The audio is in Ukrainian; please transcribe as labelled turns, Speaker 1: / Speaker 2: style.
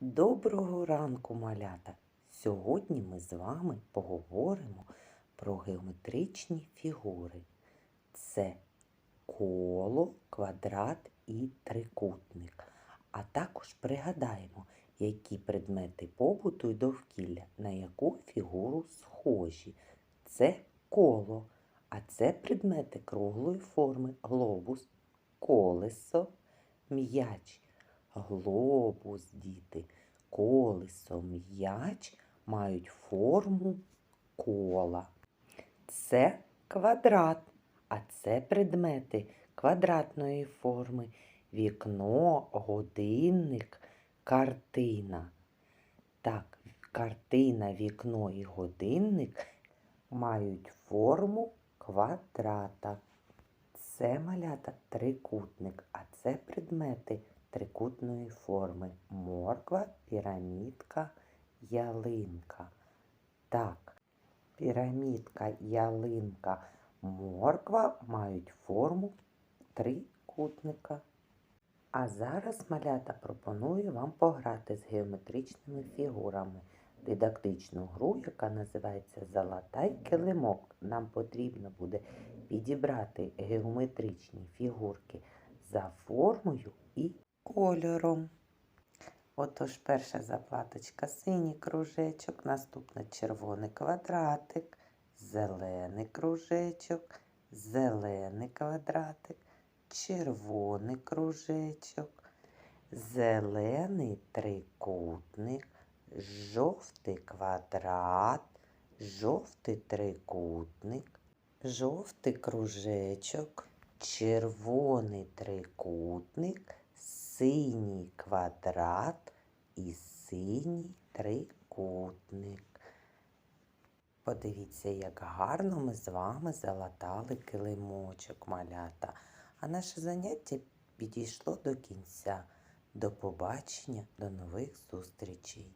Speaker 1: Доброго ранку, малята! Сьогодні ми з вами поговоримо про геометричні фігури. Це коло, квадрат і трикутник. А також пригадаємо, які предмети побуту і довкілля на яку фігуру схожі. Це коло, а це предмети круглої форми, глобус, колесо, м'яч. Глобус, діти, колесо, м'яч мають форму кола. Це квадрат, а це предмети квадратної форми. Вікно, годинник, картина. Так, картина, вікно і годинник мають форму квадрата. Це малята трикутник, а це предмети трикутної форми. Морква, пірамідка, ялинка. Так, пірамідка, ялинка, морква мають форму трикутника. А зараз малята пропоную вам пограти з геометричними фігурами. Дидактичну гру, яка називається Золотай килимок. Нам потрібно буде підібрати геометричні фігурки за формою і кольором. Отож, перша заплаточка синій кружечок, наступна червоний квадратик, зелений кружечок, зелений квадратик, червоний кружечок, зелений трикутник, жовтий квадрат, жовтий трикутник, жовтий кружечок, червоний трикутник, синій квадрат і синій трикутник. Подивіться, як гарно ми з вами залатали килимочок малята. А наше заняття підійшло до кінця. До побачення, до нових зустрічей.